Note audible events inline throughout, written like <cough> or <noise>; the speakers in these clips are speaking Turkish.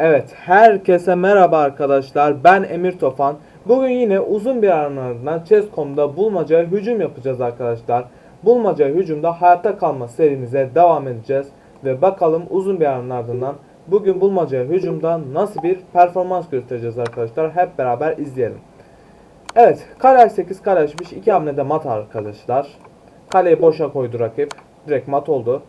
Evet, herkese merhaba arkadaşlar. Ben Emir Tofan. Bugün yine uzun bir aranın ardından Chess.com'da bulmacaya hücum yapacağız arkadaşlar. Bulmacaya hücumda hayatta kalma serimize devam edeceğiz. Ve bakalım uzun bir aranın ardından bugün bulmacaya hücumda nasıl bir performans göstereceğiz arkadaşlar. Hep beraber izleyelim. Evet, kale 8 kale 5 iki hamlede mat arkadaşlar. Kaleyi boşa koydu rakip. Direkt mat oldu.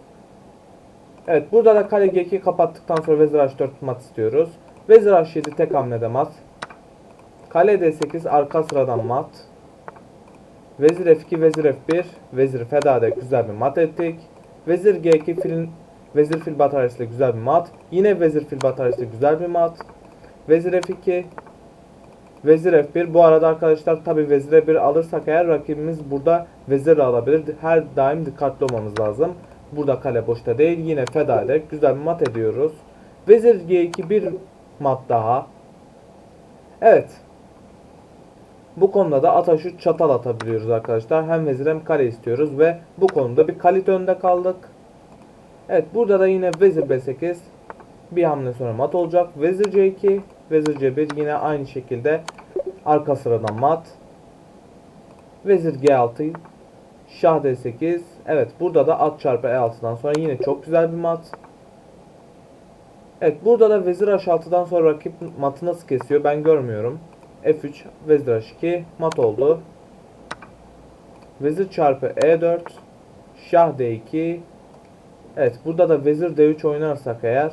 Evet burada da kale G2 kapattıktan sonra vezir H4 mat istiyoruz. Vezir H7 tek hamlede mat. Kale D8 arka sıradan mat. Vezir F2 vezir F1 vezir feda ederek güzel bir mat ettik. Vezir G2 filin vezir fil bataryasıyla güzel bir mat. Yine vezir fil bataryasıyla güzel bir mat. Vezir F2 Vezir F1 bu arada arkadaşlar tabi vezir F1 alırsak eğer rakibimiz burada vezir alabilir. Her daim dikkatli olmamız lazım. Burada kale boşta değil. Yine feda ederek güzel bir mat ediyoruz. Vezir G2 bir mat daha. Evet. Bu konuda da ata şu çatal atabiliyoruz arkadaşlar. Hem vezir hem kale istiyoruz ve bu konuda bir kalit önde kaldık. Evet burada da yine vezir B8 bir hamle sonra mat olacak. Vezir C2, vezir C1 yine aynı şekilde arka sıradan mat. Vezir G6, Şah D8. Evet burada da at çarpı E6'dan sonra yine çok güzel bir mat. Evet burada da vezir H6'dan sonra rakip matı nasıl kesiyor ben görmüyorum. F3 vezir H2 mat oldu. Vezir çarpı E4 Şah D2 Evet burada da vezir D3 oynarsak eğer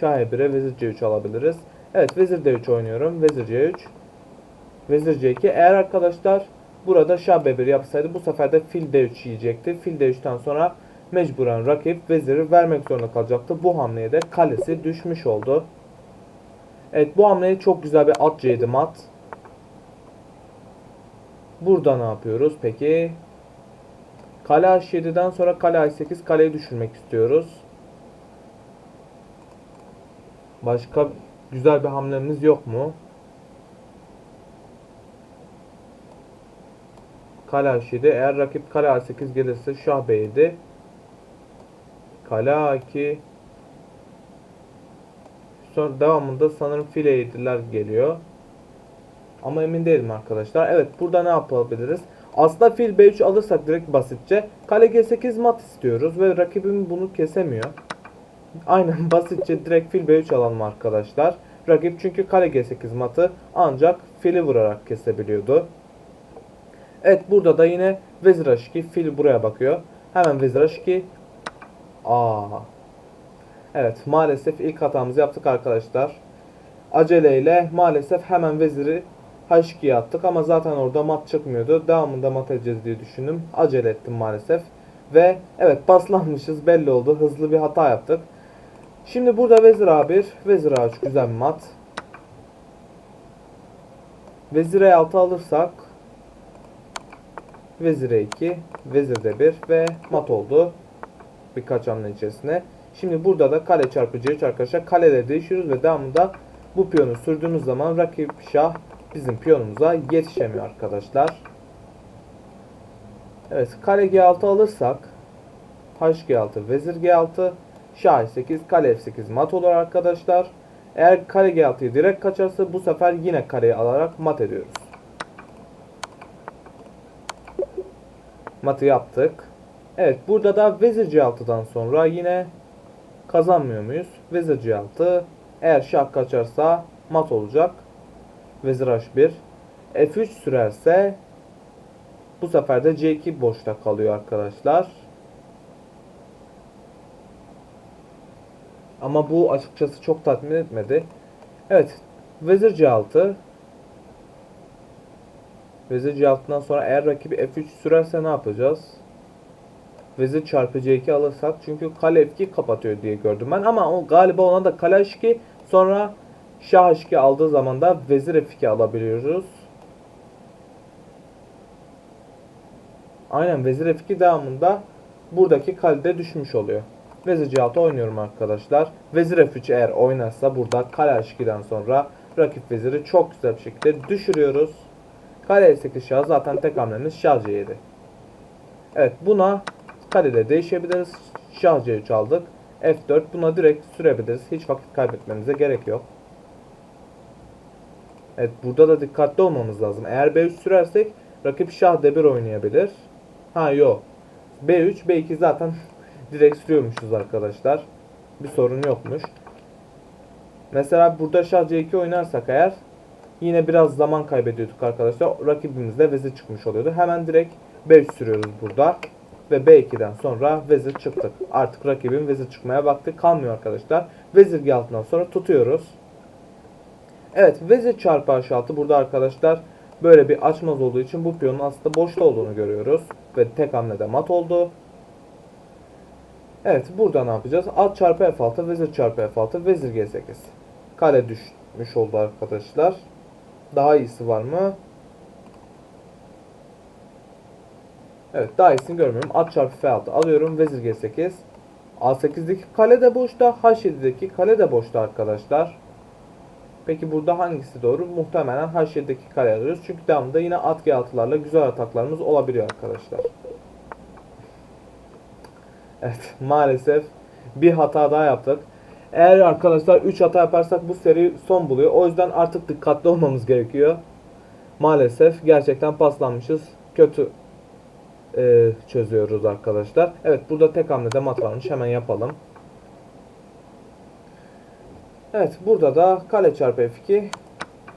Şah E1'e vezir C3 alabiliriz. Evet vezir D3 oynuyorum. Vezir C3 Vezir C2 eğer arkadaşlar Burada şah b1 yapsaydı bu sefer de fil d3 yiyecekti. Fil d3'ten sonra mecburen rakip veziri vermek zorunda kalacaktı. Bu hamleye de kalesi düşmüş oldu. Evet bu hamleye çok güzel bir at c7 mat. Burada ne yapıyoruz peki? Kale h7'den sonra kale h8 kaleyi düşürmek istiyoruz. Başka güzel bir hamlemiz yok mu? Kale H7. Eğer rakip kale A8 gelirse şah B7. Kale A2. Sonra devamında sanırım fil E7'ler geliyor. Ama emin değilim arkadaşlar. Evet burada ne yapabiliriz? Aslında fil B3 alırsak direkt basitçe kale G8 mat istiyoruz ve rakibim bunu kesemiyor. Aynen <laughs> basitçe direkt fil B3 alalım arkadaşlar. Rakip çünkü kale G8 matı ancak fili vurarak kesebiliyordu. Evet burada da yine vezir h2 fil buraya bakıyor. Hemen vezir h2. Aa. Evet maalesef ilk hatamızı yaptık arkadaşlar. Aceleyle maalesef hemen veziri h2'ye attık ama zaten orada mat çıkmıyordu. Devamında mat edeceğiz diye düşündüm. Acele ettim maalesef. Ve evet paslanmışız belli oldu. Hızlı bir hata yaptık. Şimdi burada vezir a1, vezir a3 güzel mat. Vezir e6 alırsak Vezir E2, Vezir de 1 ve mat oldu. Birkaç hamle içerisinde. Şimdi burada da kale çarpı C3 arkadaşlar kaleleri değişiyoruz ve devamında bu piyonu sürdüğümüz zaman rakip şah bizim piyonumuza yetişemiyor arkadaşlar. Evet kale G6 alırsak HG6, Vezir G6, Şah 8, kale F8 mat olur arkadaşlar. Eğer kale G6'yı direkt kaçarsa bu sefer yine kareyi alarak mat ediyoruz. Matı yaptık. Evet burada da vezir c6'dan sonra yine kazanmıyor muyuz? Vezir c6 eğer şah kaçarsa mat olacak. Vezir h1 f3 sürerse bu sefer de c2 boşta kalıyor arkadaşlar. Ama bu açıkçası çok tatmin etmedi. Evet vezir c6 Vezir C6'dan sonra eğer rakibi F3 sürerse ne yapacağız? Vezir çarpı C2 alırsak çünkü kale F2 kapatıyor diye gördüm ben ama o galiba ona da kale H2 sonra Şah H2 aldığı zaman da Vezir F2 alabiliyoruz. Aynen Vezir F2 devamında buradaki kalede düşmüş oluyor. Vezir C6 oynuyorum arkadaşlar. Vezir F3 eğer oynarsa burada kale H2'den sonra rakip veziri çok güzel bir şekilde düşürüyoruz. Kare E8 şah zaten tek hamlemiz şah C7. Evet buna karede değişebiliriz. Şah C3 aldık. F4 buna direkt sürebiliriz. Hiç vakit kaybetmemize gerek yok. Evet burada da dikkatli olmamız lazım. Eğer B3 sürersek rakip şah D1 oynayabilir. Ha yok. B3 B2 zaten <laughs> direkt sürüyormuşuz arkadaşlar. Bir sorun yokmuş. Mesela burada şah C2 oynarsak eğer yine biraz zaman kaybediyorduk arkadaşlar. Rakibimiz de vezir çıkmış oluyordu. Hemen direkt B3 sürüyoruz burada. Ve B2'den sonra vezir çıktık. Artık rakibin vezir çıkmaya vakti kalmıyor arkadaşlar. Vezir G altından sonra tutuyoruz. Evet vezir çarpı H6 burada arkadaşlar böyle bir açmaz olduğu için bu piyonun aslında boşta olduğunu görüyoruz. Ve tek hamlede mat oldu. Evet burada ne yapacağız? At çarpı F6 vezir çarpı F6 vezir G8. Kale düşmüş oldu arkadaşlar. Daha iyisi var mı? Evet daha iyisini görmüyorum. At çarpı F6 alıyorum. Vezir G8. A8'deki kale de boşta. H7'deki kale de boşta arkadaşlar. Peki burada hangisi doğru? Muhtemelen H7'deki kale alıyoruz. Çünkü devamında yine at G6'larla güzel ataklarımız olabiliyor arkadaşlar. Evet maalesef bir hata daha yaptık. Eğer arkadaşlar 3 hata yaparsak bu seri son buluyor. O yüzden artık dikkatli olmamız gerekiyor. Maalesef gerçekten paslanmışız. Kötü e, çözüyoruz arkadaşlar. Evet burada tek hamlede mat varmış. Hemen yapalım. Evet burada da kale çarpı F2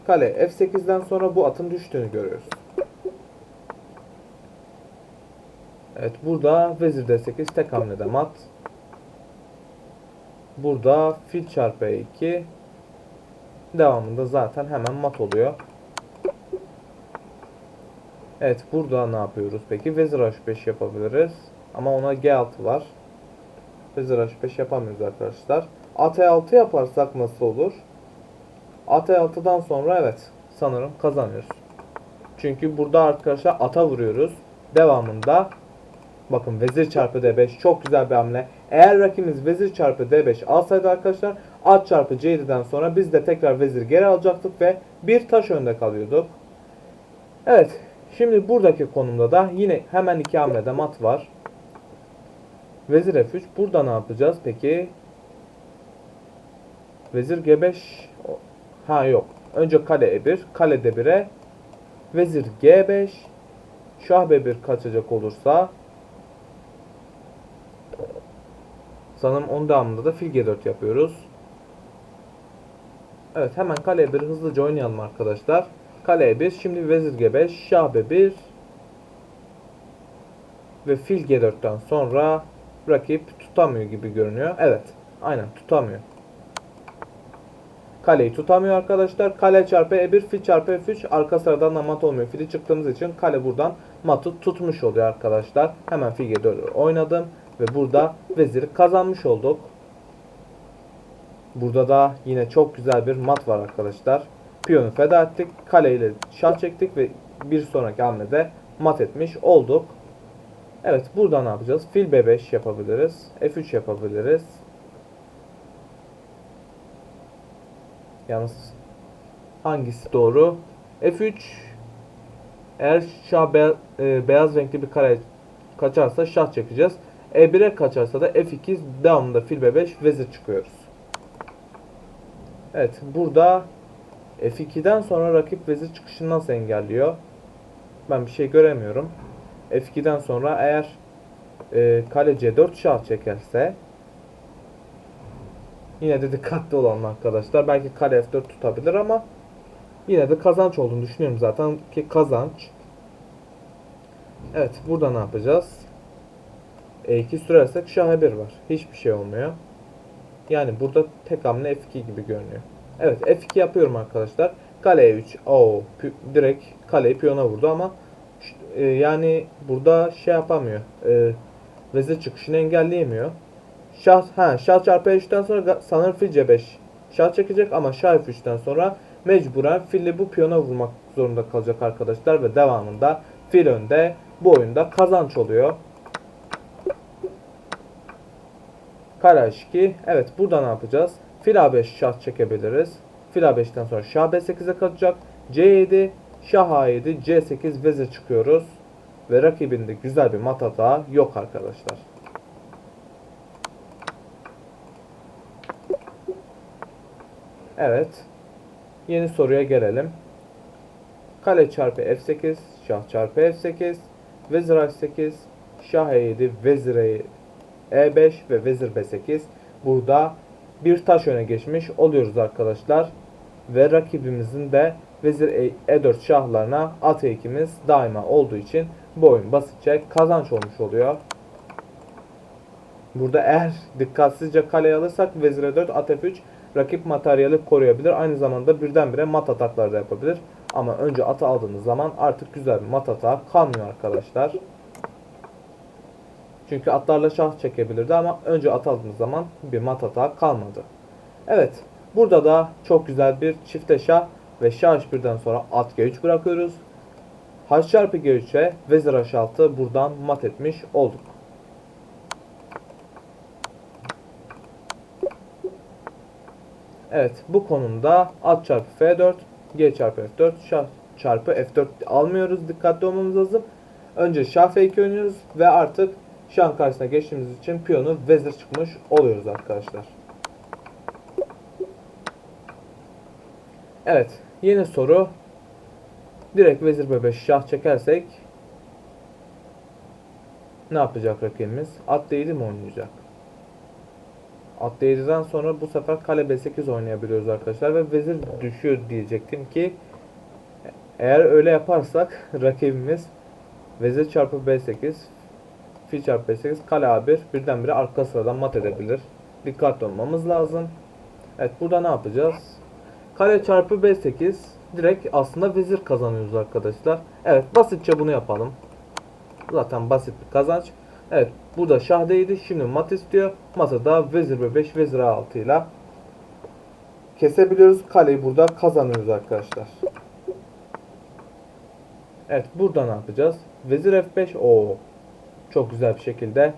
kale F8'den sonra bu atın düştüğünü görüyoruz. Evet burada vezir D8 tek hamlede mat. Burada fil çarpı E2 devamında zaten hemen mat oluyor. Evet burada ne yapıyoruz peki? Vezir H5 yapabiliriz. Ama ona G6 var. Vezir H5 yapamıyoruz arkadaşlar. At E6 yaparsak nasıl olur? At E6'dan sonra evet sanırım kazanıyoruz. Çünkü burada arkadaşlar ata vuruyoruz. Devamında bakın vezir çarpı D5 çok güzel bir hamle. Eğer rakibimiz vezir çarpı D5 alsaydı arkadaşlar at çarpı C7'den sonra biz de tekrar vezir geri alacaktık ve bir taş önde kalıyorduk. Evet şimdi buradaki konumda da yine hemen iki hamlede mat var. Vezir F3 burada ne yapacağız peki? Vezir G5 ha yok. Önce kale E1, kale D1'e vezir G5 şah B1 kaçacak olursa sanırım onun devamında da fil G4 yapıyoruz. Evet hemen kale E1 hızlıca oynayalım arkadaşlar. Kale E1 şimdi vezir G5 şah B1 ve fil G4'ten sonra rakip tutamıyor gibi görünüyor. Evet aynen tutamıyor. Kaleyi tutamıyor arkadaşlar. Kale çarpı E1, fil çarpı F3 arka sıradan da mat olmuyor. Fili çıktığımız için kale buradan matı tutmuş oluyor arkadaşlar. Hemen fil G4'ü oynadım ve burada veziri kazanmış olduk. Burada da yine çok güzel bir mat var arkadaşlar. Piyonu feda ettik. Kale ile şah çektik ve bir sonraki hamlede mat etmiş olduk. Evet burada ne yapacağız? Fil B5 yapabiliriz. F3 yapabiliriz. Yalnız hangisi doğru? F3 eğer şah be e, beyaz renkli bir kare kaçarsa şah çekeceğiz. E1'e kaçarsa da F2 devamında fil B5 vezir çıkıyoruz. Evet burada F2'den sonra rakip vezir çıkışını nasıl engelliyor? Ben bir şey göremiyorum. F2'den sonra eğer e, kale C4 şah çekerse yine de dikkatli olalım arkadaşlar. Belki kale F4 tutabilir ama yine de kazanç olduğunu düşünüyorum zaten ki kazanç. Evet burada ne yapacağız? E2 sürersek şah E1 var. Hiçbir şey olmuyor. Yani burada tek hamle F2 gibi görünüyor. Evet F2 yapıyorum arkadaşlar. Kale E3. Oo, direkt kaleyi piyona vurdu ama e, yani burada şey yapamıyor. E, vezir çıkışını engelleyemiyor. Şah, ha, şah çarpı E3'ten sonra sanırım fil C5 şah çekecek ama şah F3'ten sonra mecburen fili bu piyona vurmak zorunda kalacak arkadaşlar ve devamında fil önde bu oyunda kazanç oluyor. Kara H2. Evet burada ne yapacağız? Fil A5 şah çekebiliriz. Fil A5'ten sonra şah B8'e kaçacak. C7, şah A7, C8 vezir çıkıyoruz. Ve rakibinde güzel bir mat hata yok arkadaşlar. Evet. Yeni soruya gelelim. Kale çarpı F8, şah çarpı F8, vezir H8, şah E7, vezir E7 e5 ve vezir B8. Burada bir taş öne geçmiş oluyoruz arkadaşlar. Ve rakibimizin de vezir E- E4 şahlarına at E2'miz daima olduğu için bu oyun basitçe kazanç olmuş oluyor. Burada eğer dikkatsizce kaleye alırsak vezir E4, at F3 rakip materyali koruyabilir. Aynı zamanda birdenbire mat atakları da yapabilir. Ama önce atı aldığınız zaman artık güzel bir mat atağı kalmıyor arkadaşlar. Çünkü atlarla şah çekebilirdi ama önce at aldığınız zaman bir mat atağı kalmadı. Evet. Burada da çok güzel bir çifte şah ve şah H1'den sonra at G3 bırakıyoruz. H çarpı G3'e vezir H6 buradan mat etmiş olduk. Evet bu konumda at çarpı F4, G çarpı F4, şah çarpı F4 almıyoruz. Dikkatli olmamız lazım. Önce şah F2 oynuyoruz ve artık şahın karşısına geçtiğimiz için piyonu vezir çıkmış oluyoruz arkadaşlar. Evet yeni soru. Direkt vezir B5 şah çekersek ne yapacak rakibimiz? At D7 mi oynayacak? At D7'den sonra bu sefer kale B8 oynayabiliyoruz arkadaşlar ve vezir düşüyor diyecektim ki eğer öyle yaparsak rakibimiz vezir çarpı B8 fil çarpı B8 kale A1 birdenbire arka sıradan mat edebilir. Dikkatli olmamız lazım. Evet burada ne yapacağız? Kale çarpı B8 direkt aslında vezir kazanıyoruz arkadaşlar. Evet basitçe bunu yapalım. Zaten basit bir kazanç. Evet burada şah değdi. Şimdi mat istiyor. Mata da vezir B5 vezir A6 ile kesebiliyoruz. Kaleyi burada kazanıyoruz arkadaşlar. Evet burada ne yapacağız? Vezir F5. Oo. Çok güzel bir şekilde.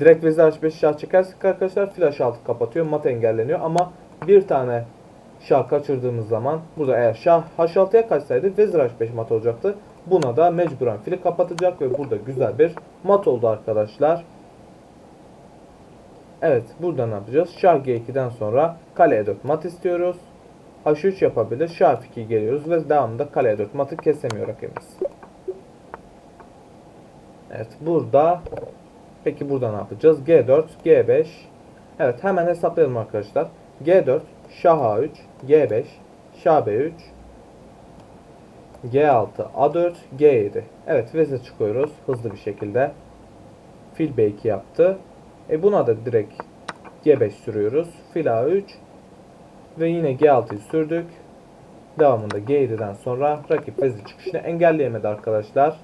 Direkt vezir H5 şah çekersek arkadaşlar fil H6 kapatıyor. Mat engelleniyor ama bir tane şah kaçırdığımız zaman burada eğer şah H6'ya kaçsaydı vezir H5 mat olacaktı. Buna da mecburen fili kapatacak ve burada güzel bir mat oldu arkadaşlar. Evet burada ne yapacağız? Şah G2'den sonra kale E4 mat istiyoruz. H3 yapabilir. Şah F2 geliyoruz ve devamında kale E4 matı kesemiyor rakibimiz. Evet burada peki burada ne yapacağız? G4, G5 Evet hemen hesaplayalım arkadaşlar. G4, Şah A3, G5, Şah B3, G6, A4, G7. Evet vezir çıkıyoruz hızlı bir şekilde. Fil B2 yaptı. E buna da direkt G5 sürüyoruz. Fil A3 ve yine G6'yı sürdük. Devamında G7'den sonra rakip vezir çıkışını engelleyemedi arkadaşlar.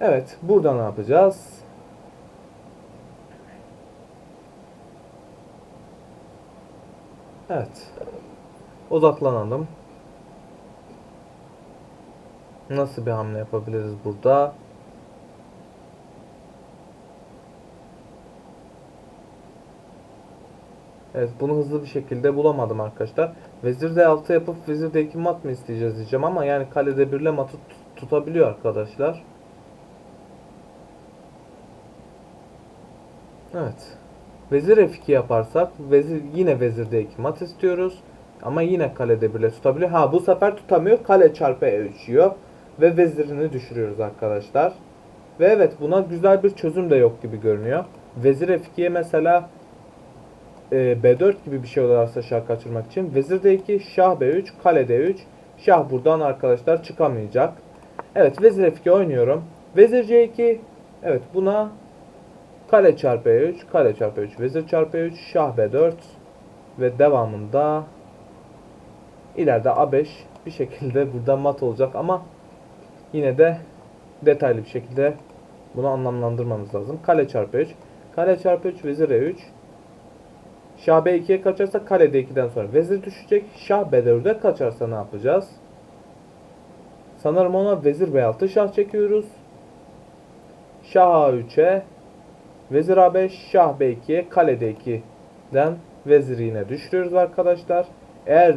Evet burada ne yapacağız? Evet. Odaklanalım. Nasıl bir hamle yapabiliriz burada? Evet bunu hızlı bir şekilde bulamadım arkadaşlar. Vezir D6 yapıp vezir D2 mat mı isteyeceğiz diyeceğim ama yani kalede birle matı tut- tutabiliyor arkadaşlar. Evet. Vezir F2 yaparsak vezir yine vezir D2 mat istiyoruz. Ama yine kalede bile tutabiliyor. Ha bu sefer tutamıyor. Kale çarpı E3 yiyor. Ve vezirini düşürüyoruz arkadaşlar. Ve evet buna güzel bir çözüm de yok gibi görünüyor. Vezir F2'ye mesela e, B4 gibi bir şey olarsa şah kaçırmak için. Vezir D2, şah B3, kale D3. Şah buradan arkadaşlar çıkamayacak. Evet vezir F2 oynuyorum. Vezir C2. Evet buna kale çarpı E3, kale çarpı E3, vezir çarpı E3, şah B4 ve devamında ileride A5 bir şekilde <laughs> burada mat olacak ama yine de detaylı bir şekilde bunu anlamlandırmamız lazım. Kale çarpı 3, kale çarpı 3, vezir E3, Şah B2'ye kaçarsa kale D2'den sonra vezir düşecek. Şah B4'e kaçarsa ne yapacağız? Sanırım ona vezir B6 şah çekiyoruz. Şah A3'e vezir A5 şah B2'ye kale D2'den veziri yine düşürüyoruz arkadaşlar. Eğer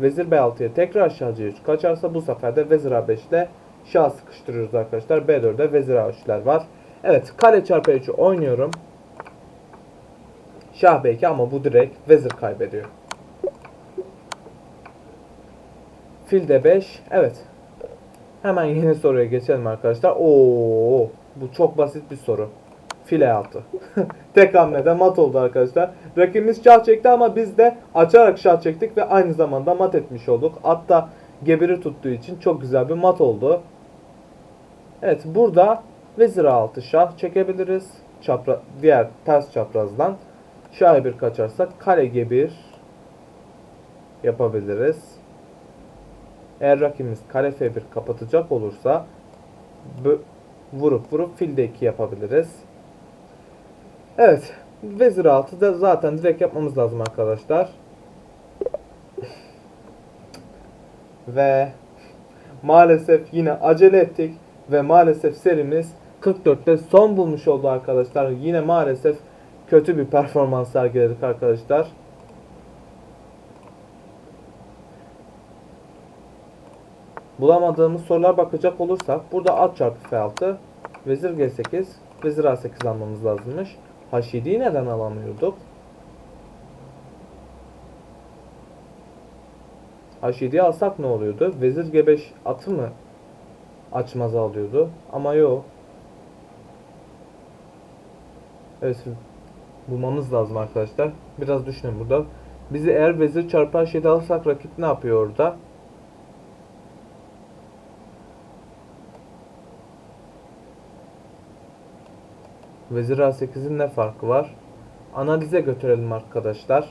vezir B6'ya tekrar şah C3 kaçarsa bu sefer de vezir A5 ile şah sıkıştırıyoruz arkadaşlar. B4'de vezir A3'ler var. Evet kale çarpı E3'ü oynuyorum. Şah B2 ama bu direkt vezir kaybediyor. Fil de 5. Evet. Hemen yeni soruya geçelim arkadaşlar. Oo, bu çok basit bir soru. File altı. <laughs> Tek hamlede mat oldu arkadaşlar. Rakibimiz şah çekti ama biz de açarak şah çektik ve aynı zamanda mat etmiş olduk. Hatta gebiri tuttuğu için çok güzel bir mat oldu. Evet burada vezir altı şah çekebiliriz. Çapra diğer ters çaprazdan. Şah bir kaçarsak kale gebir yapabiliriz. Eğer rakibimiz kare F1 kapatacak olursa vurup vurup fil D2 yapabiliriz. Evet. Vezir altı da zaten direkt yapmamız lazım arkadaşlar. Ve maalesef yine acele ettik ve maalesef serimiz 44'te son bulmuş oldu arkadaşlar. Yine maalesef kötü bir performans sergiledik arkadaşlar. Bulamadığımız sorular bakacak olursak burada at çarpı F6, vezir G8, vezir A8 almamız lazımmış. H7'yi neden alamıyorduk? H7'yi alsak ne oluyordu? Vezir G5 atı mı açmaz alıyordu? Ama yok. Evet bulmamız lazım arkadaşlar. Biraz düşünün burada. Bizi eğer vezir çarpı H7 alırsak rakip ne yapıyor orada? Vezir A8'in ne farkı var? Analize götürelim arkadaşlar.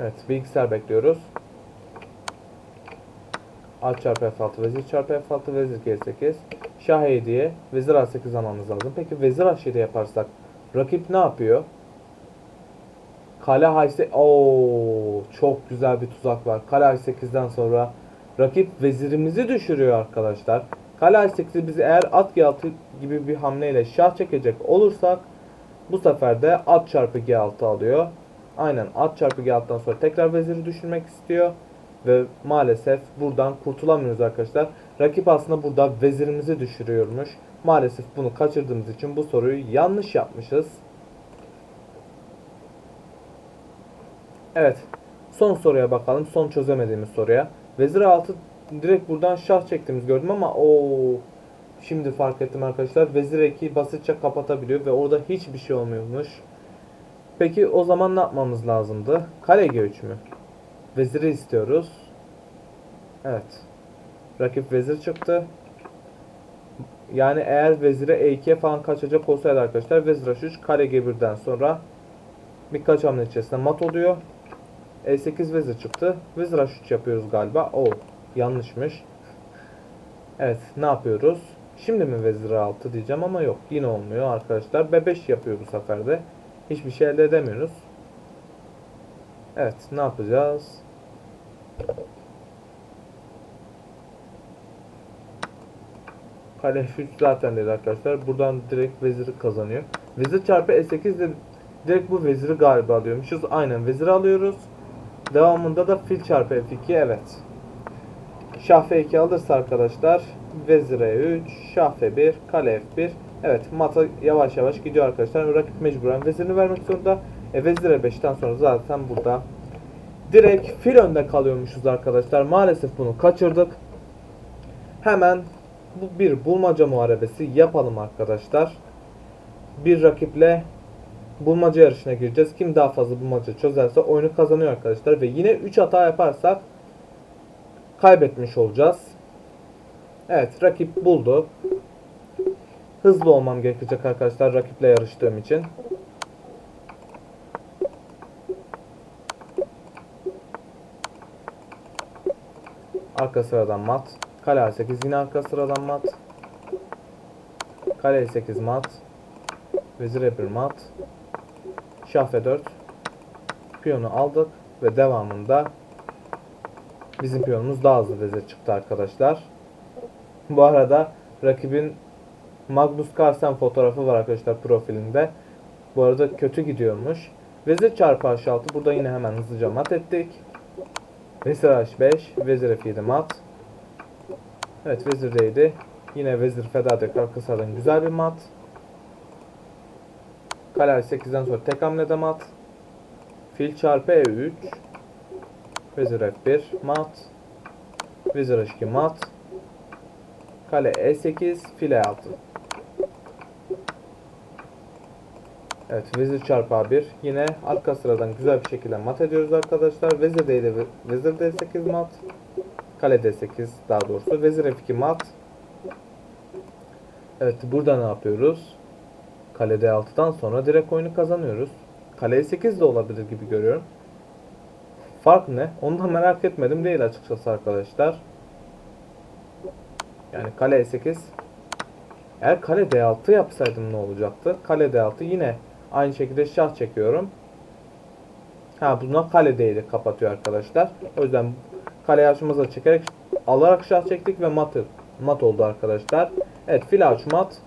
Evet, bilgisayar bekliyoruz. A çarpı F6, vezir çarpı F6, vezir G8. Şah E7'ye vezir A8 almamız lazım. Peki vezir H7 yaparsak rakip ne yapıyor? Kale H8 Oo, çok güzel bir tuzak var. Kale H8'den sonra rakip vezirimizi düşürüyor arkadaşlar. Kale H8'i bizi eğer at G6 gibi bir hamleyle şah çekecek olursak bu sefer de at çarpı G6 alıyor. Aynen at çarpı G6'dan sonra tekrar veziri düşürmek istiyor. Ve maalesef buradan kurtulamıyoruz arkadaşlar. Rakip aslında burada vezirimizi düşürüyormuş. Maalesef bunu kaçırdığımız için bu soruyu yanlış yapmışız. Evet. Son soruya bakalım. Son çözemediğimiz soruya. Vezir 6 direkt buradan şah çektiğimiz gördüm ama o şimdi fark ettim arkadaşlar. Vezir 2 basitçe kapatabiliyor ve orada hiçbir şey olmuyormuş. Peki o zaman ne yapmamız lazımdı? Kale G3 mü? Veziri istiyoruz. Evet. Rakip vezir çıktı. Yani eğer vezire E2'ye falan kaçacak olsaydı arkadaşlar vezir H3 kare G1'den sonra birkaç hamle içerisinde mat oluyor. E8 vezir çıktı. Vezir H3 yapıyoruz galiba. O yanlışmış. Evet ne yapıyoruz? Şimdi mi vezir 6 diyeceğim ama yok yine olmuyor arkadaşlar. B5 yapıyor bu sefer de. Hiçbir şey elde edemiyoruz. Evet ne yapacağız? Kale F3 zaten dedi arkadaşlar. Buradan direkt veziri kazanıyor. Vezir çarpı E8 de direkt bu veziri galiba alıyormuşuz. Aynen veziri alıyoruz. Devamında da fil çarpı F2 evet. Şah F2 alırsa arkadaşlar vezir E3, şah F1, kale F1. Evet mata yavaş yavaş gidiyor arkadaşlar. Rakip mecburen vezirini vermek zorunda. E, vezir E5'ten sonra zaten burada direkt fil önde kalıyormuşuz arkadaşlar. Maalesef bunu kaçırdık. Hemen bu bir bulmaca muharebesi yapalım arkadaşlar. Bir rakiple bulmaca yarışına gireceğiz. Kim daha fazla bulmaca çözerse oyunu kazanıyor arkadaşlar. Ve yine 3 hata yaparsak kaybetmiş olacağız. Evet rakip buldu. Hızlı olmam gerekecek arkadaşlar rakiple yarıştığım için. Arka sıradan mat. Kale A8 yine arka sıradan mat. Kale E8 mat. Vezir E1 mat. Şah F4. Piyonu aldık ve devamında bizim piyonumuz daha hızlı vezir çıktı arkadaşlar. Bu arada rakibin Magnus Carlsen fotoğrafı var arkadaşlar profilinde. Bu arada kötü gidiyormuş. Vezir çarpı H6 burada yine hemen hızlıca mat ettik. Vezir H5, Vezir F7 mat. Evet vezir değdi. Yine vezir feda ederek arka sıradan güzel bir mat. Kale A8'den sonra tek hamlede mat. Fil çarpı E3. Vezir F1 mat. Vezir H2 mat. Kale E8, fil E6. Evet, vezir çarpı A1. Yine arka sıradan güzel bir şekilde mat ediyoruz arkadaşlar. Vezir D7, ve- vezir D8 mat. Kale D8 daha doğrusu. Vezir F2 mat. Evet, burada ne yapıyoruz? Kale D6'dan sonra direkt oyunu kazanıyoruz. Kale E8 de olabilir gibi görüyorum. Fark ne? Onu da merak etmedim değil açıkçası arkadaşlar. Yani kale E8 eğer kale D6 yapsaydım ne olacaktı? Kale D6 yine aynı şekilde şah çekiyorum. Ha buna kale D'yi kapatıyor arkadaşlar. O yüzden kale yaşımıza çekerek alarak şah çektik ve mat, mat oldu arkadaşlar. Evet fil aç mat.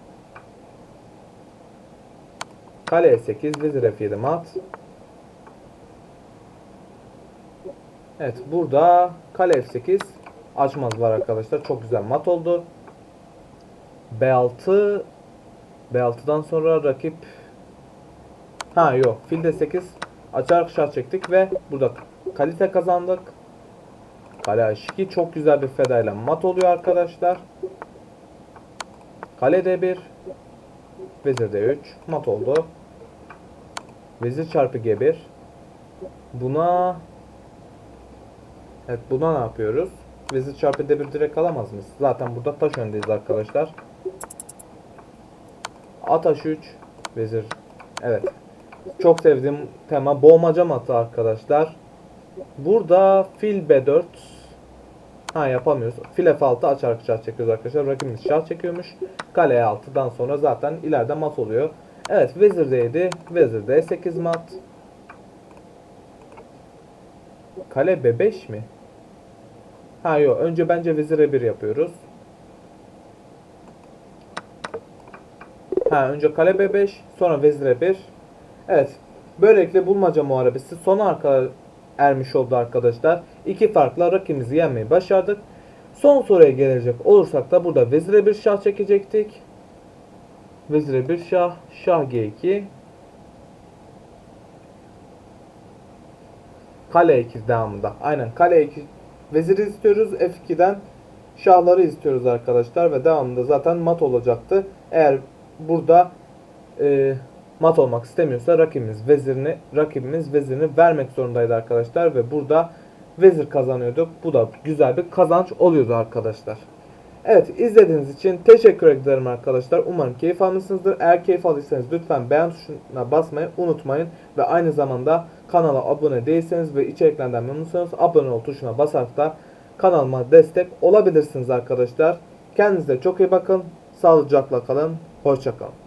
Kale E8 vezir F7 mat. Evet burada kale F8 açmaz var arkadaşlar. Çok güzel mat oldu. B6 B6'dan sonra rakip Ha yok. Fil D8 açarak şah çektik ve burada kalite kazandık. Kale H2 çok güzel bir fedayla mat oluyor arkadaşlar. Kale D1 Vezir D3 mat oldu. Vezir çarpı G1 Buna Evet buna ne yapıyoruz? Vezir çarpı D1 direkt alamaz mıyız? Zaten burada taş öndeyiz arkadaşlar. At H3 Vezir Evet çok sevdiğim tema boğmaca matı arkadaşlar. Burada fil B4 Ha yapamıyoruz. Fil F6 açarak şah çekiyoruz arkadaşlar. Rakibimiz şah çekiyormuş. Kale E6'dan sonra zaten ileride mat oluyor. Evet vezir D7. Vezir D8 mat. Kale B5 mi? Ha yok. Önce bence vezir E1 yapıyoruz. Ha önce kale B5 sonra vezir E1. Evet. Böylelikle bulmaca muharebesi sona arka ermiş oldu arkadaşlar. İki farkla rakibimizi yenmeyi başardık. Son soruya gelecek olursak da burada vezire bir şah çekecektik. Vezire bir şah, şah G2. Kale 2 devamında. Aynen kale 2 veziri istiyoruz. F2'den şahları istiyoruz arkadaşlar ve devamında zaten mat olacaktı. Eğer burada e, mat olmak istemiyorsa rakibimiz vezirini rakibimiz vezirini vermek zorundaydı arkadaşlar ve burada vezir kazanıyorduk. Bu da güzel bir kazanç oluyordu arkadaşlar. Evet izlediğiniz için teşekkür ederim arkadaşlar. Umarım keyif almışsınızdır. Eğer keyif aldıysanız lütfen beğen tuşuna basmayı unutmayın. Ve aynı zamanda kanala abone değilseniz ve içeriklerden memnunsanız abone ol tuşuna basarak da kanalıma destek olabilirsiniz arkadaşlar. Kendinize çok iyi bakın. Sağlıcakla kalın. Hoşçakalın.